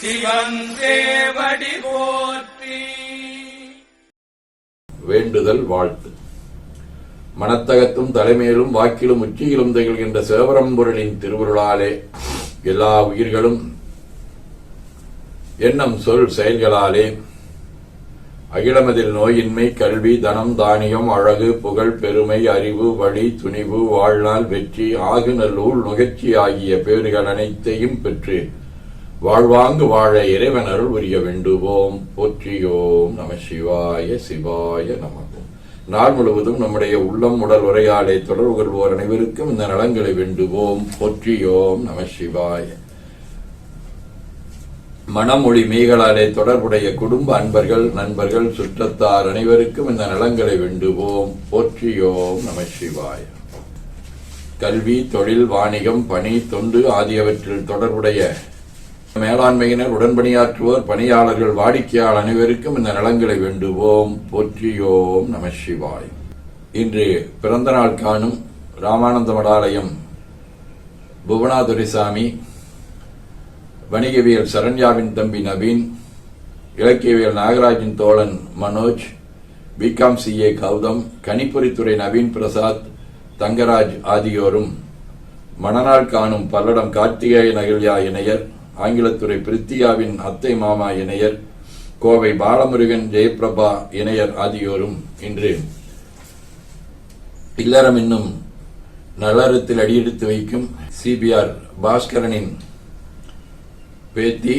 சிவன் தேவடி போற்றி. வேண்டுதல் வாழ்த்து. மனத்தகத்தும் தலைமையிலும் வாக்கிலும் உச்சியிலும் திகழ்கின்ற சிவபரம்பொருளின் திருவுருளாலே எல்லா உயிர்களும் எண்ணம் சொல் செயல்களாலே அகிலமதில் நோயின்மை கல்வி தனம் தானியம் அழகு புகழ் பெருமை அறிவு வழி துணிவு வாழ்நாள் வெற்றி ஆகுநல்லூர் நுகர்ச்சி ஆகிய பேறுகள் அனைத்தையும் பெற்று வாழ்வாங்கு வாழ இறைவன் அருள் புரிய வேண்டுவோம். போற்றியோம் நம சிவாய சிவாய நமக்கும் நாள் முழுவதும் நம்முடைய உள்ளம் உடல் உரையாடை தொடர்பு கொள்வோர் அனைவருக்கும் இந்த நலங்களை வேண்டுவோம். போற்றியோம் நம சிவாய. மனமொழி மேகலாலே தொடர்புடைய குடும்ப அன்பர்கள் நண்பர்கள் சுற்றத்தார் அனைவருக்கும் இந்த நலங்களை வேண்டுவோம். போற்றியோம் நம சிவாய. கல்வி தொழில் வாணிகம் பணி தொண்டு ஆகியவற்றில் தொடர்புடைய மேலாண்மையினர் உடன்பணியாற்றுவோர் பணியாளர்கள் வாடிக்கையாளர் அனைவருக்கும் இந்த நலங்களை வேண்டுவோம். போற்றியோம் நம சிவாய். இன்று பிறந்த நாள் காணும் ராமானந்த மடாலயம் புவனாதுரைசாமி வணிகவியல் சரண்யாவின் தம்பி நவீன் இலக்கியவியல் நாகராஜின் தோழன் மனோஜ் பிகாம் சிஏ கௌதம் கணிப்பொறித்துறை நவீன் பிரசாத் தங்கராஜ் ஆகியோரும் மணநாள் காணும் பல்லடம் கார்த்திகேய நகல்யா இணையர் ஆங்கிலத்துறை பிரித்தியாவின் அத்தை மாமா இணையர் கோவை பாலமுருகன் ஜெயபிரபா இணையர் ஆகியோரும் இன்று இல்லறம் இன்னும் நலரத்தில் அடியெடுத்து வைக்கும் சிபிஆர் பாஸ்கரனின் பேத்தி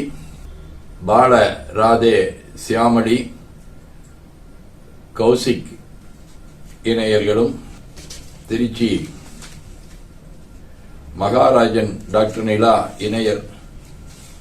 பால ராதே சியாமடி கௌசிக் இணையர்களும் திருச்சி மகாராஜன் டாக்டர் நிலா இணையர்